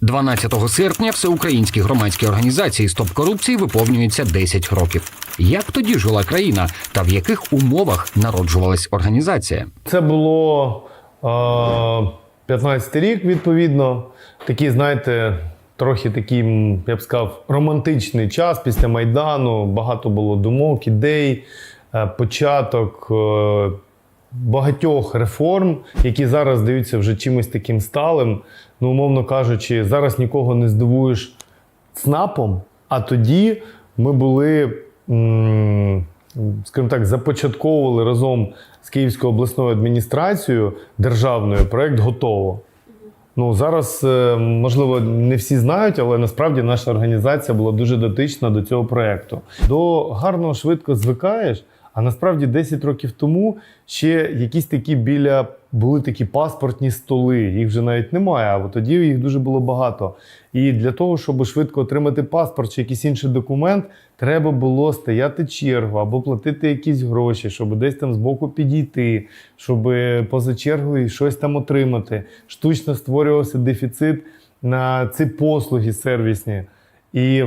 12 серпня всеукраїнській громадській організації Стоп корупції виповнюється 10 років. Як тоді жила країна та в яких умовах народжувалась організація? Це було е, 15 рік, відповідно. Такий, знаєте, трохи такий, я б сказав, романтичний час після Майдану. Багато було думок, ідей, е, початок е, багатьох реформ, які зараз здаються вже чимось таким сталим. Ну, умовно кажучи, зараз нікого не здивуєш ЦНАПом, а тоді ми були, скажімо так, започатковували разом з Київською обласною адміністрацією державною проект готово. Ну зараз, е, можливо, не всі знають, але насправді наша організація була дуже дотична до цього проекту. До гарного швидко звикаєш. А насправді 10 років тому ще якісь такі біля були такі паспортні столи. Їх вже навіть немає, а тоді їх дуже було багато. І для того, щоб швидко отримати паспорт чи якийсь інший документ, треба було стояти чергу або платити якісь гроші, щоб десь там збоку підійти, щоб поза чергою щось там отримати. Штучно створювався дефіцит на ці послуги сервісні. І